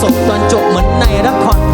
ศพตอนจบเหมือนในละคร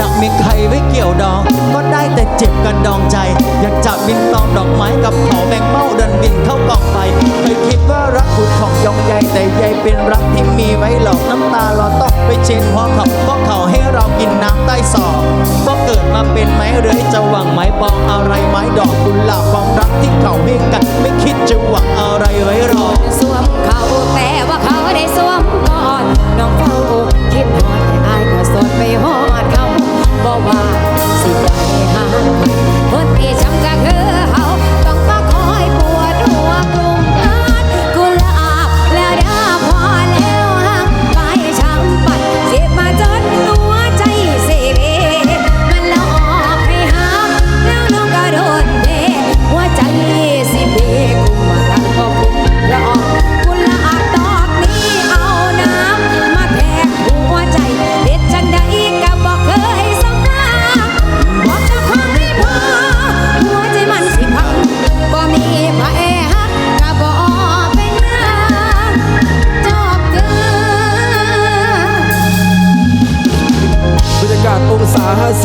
จะมีใครไว้เกี่ยวดอง ก็ได้แต่เจ็บกันดองใจ อยากจะบินตองดอกไม้กับขอแบงเมาเดินบินเข้ากองไฟเคยคิดว่ารักคุณของยองใยแต่ใยเป็นรักที่มีไว้หลอกน้ำตาเราต้องไปเช็ดเพราะเขาเพราะเขาให้เรากินน้ำใต้ศอกก็เกิดมาเป็นไม้เรือยจะหวังไม้ปองอะไรไม้ดอกกุหลาบของรักที่เขาให้กันไม่คิดจะหวังอะไรไว้หรอกสวมเขาแต่ว่าเขาได้สวมก่อนน้องเฝ้าคิดฮอดอายก็สดไปฮอดเขา บอกว่าสิไปหาคนที่ช้ำก็คือเขาต้องมาคอยปวดหัวกลุ่ม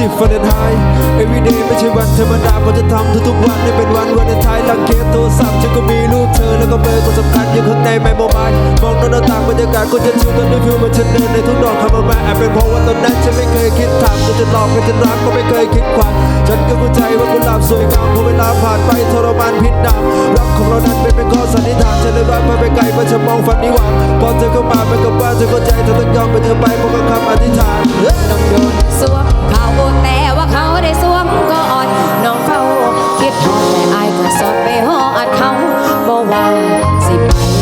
20ฟาเรนไฮต์ Everyday ไม่ใช่วันธรรมดาเพราจะทำทุกๆวันให้เป็นวันวันไทยหลังเกมโทรศัพท์ฉันก็มีรูปเธอแล้วก็เบอร์คนสำคัญ ไม่โมบายมองหน้าต่างบรรยากาศก็จะชิลกันด้วยฟิวมันฉันเดินในทุกดอกคำว่าแม่อาจเป็นเพราะว่าตอนนั้นฉันไม่เคยคิดถามก็จะหลอกให้ฉันรักก็ไม่เคยคิดขวัญฉันก็เข้าใจว่ากุหลาบสวยงามพอเวลาผ่านไปทรมานพิษดามรักของเรานั้นเป็นเป็นข้อสันนิษฐานฉันเลยว่าไปไปไกลเพราะฉันมองฝันนิวังพอเธอเข้ามาไปกับบ้านฉันเข้าใจเธอต้องยอมไปเธอไปเพราะกับคำอธิษฐานน้องโดนสวมเขาแต่ว่าเขาได้สวมก่อนน้องเขาคิดฮอดแต่อายก็สดไปฮอดเขาบอกว่าสิไป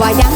ก็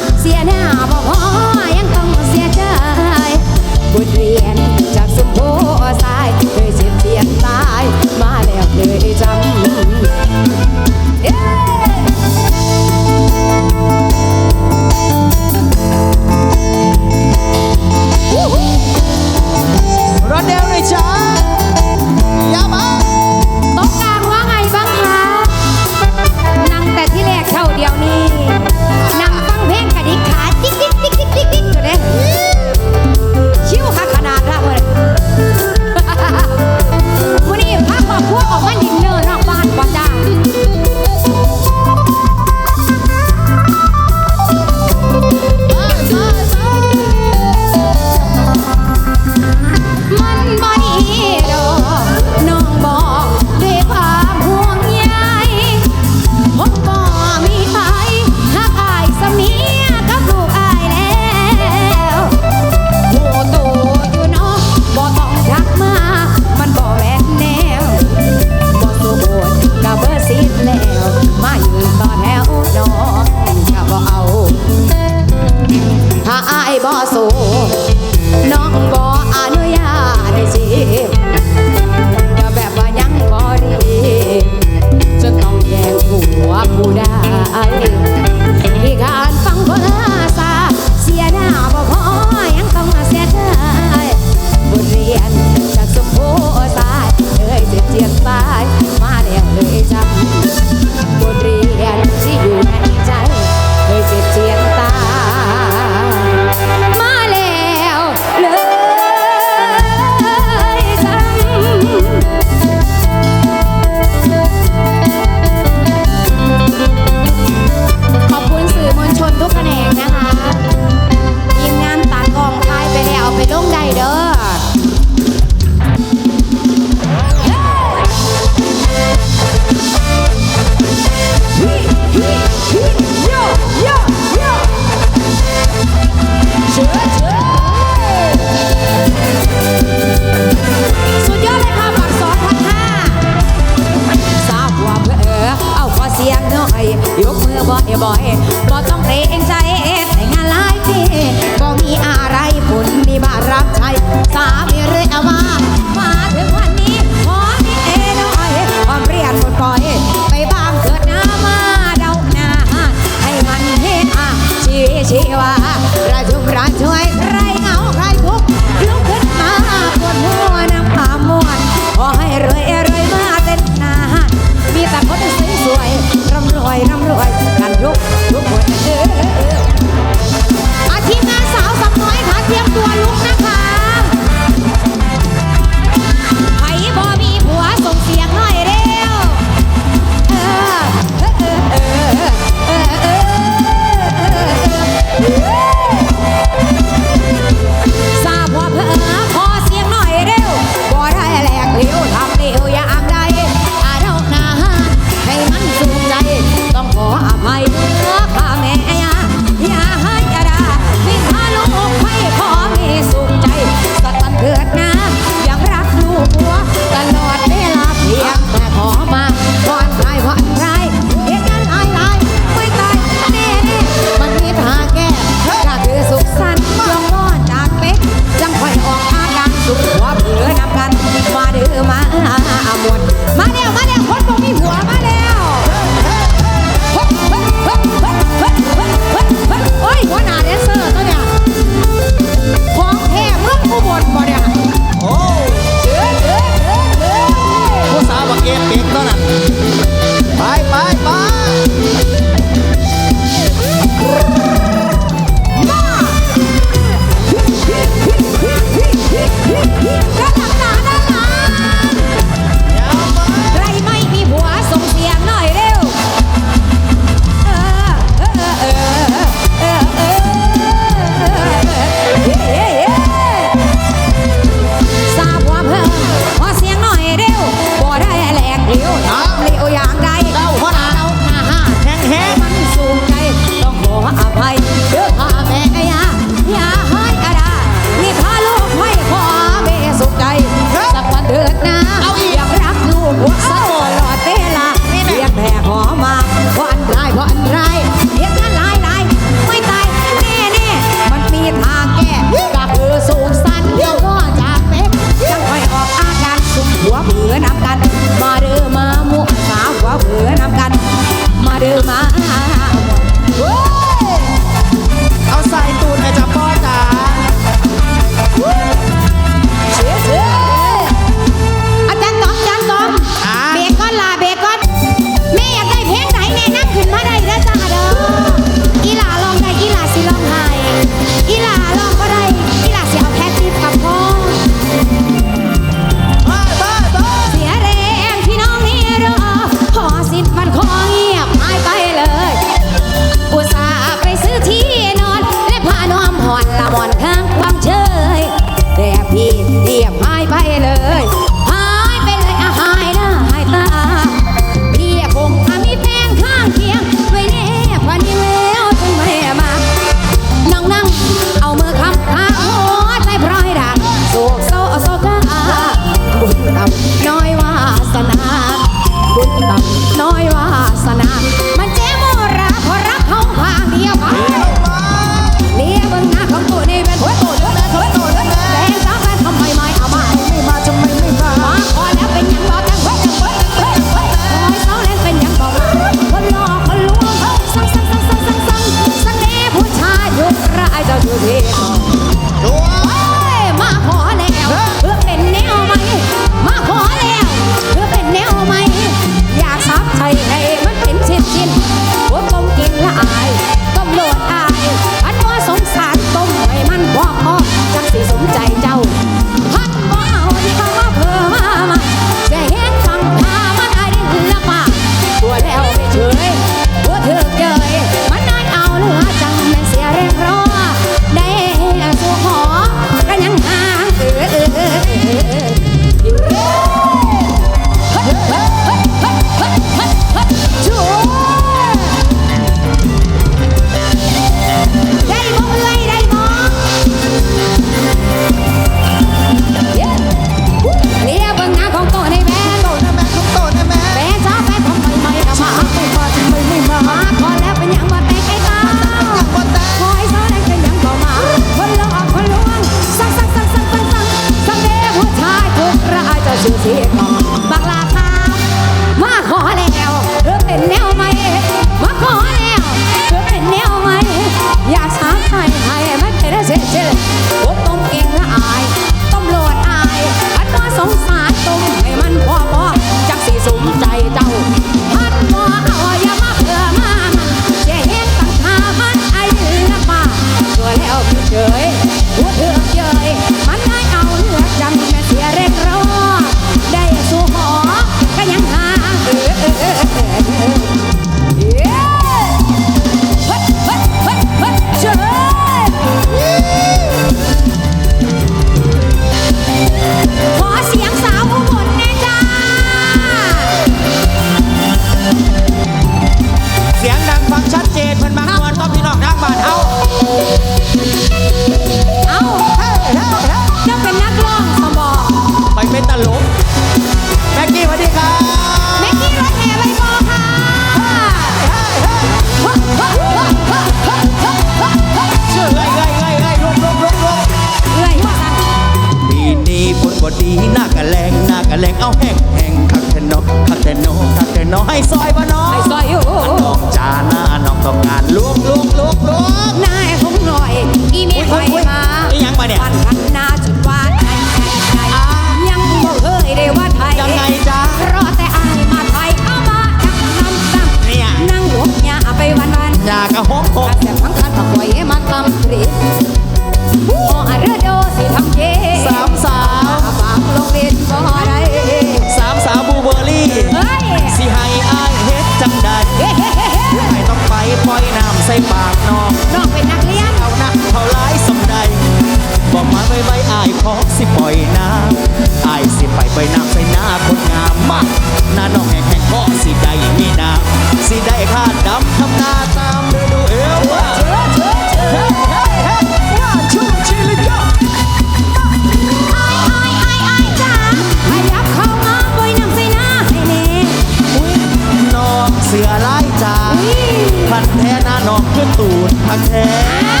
my head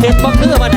เด็ดบักเนื้อมาไหน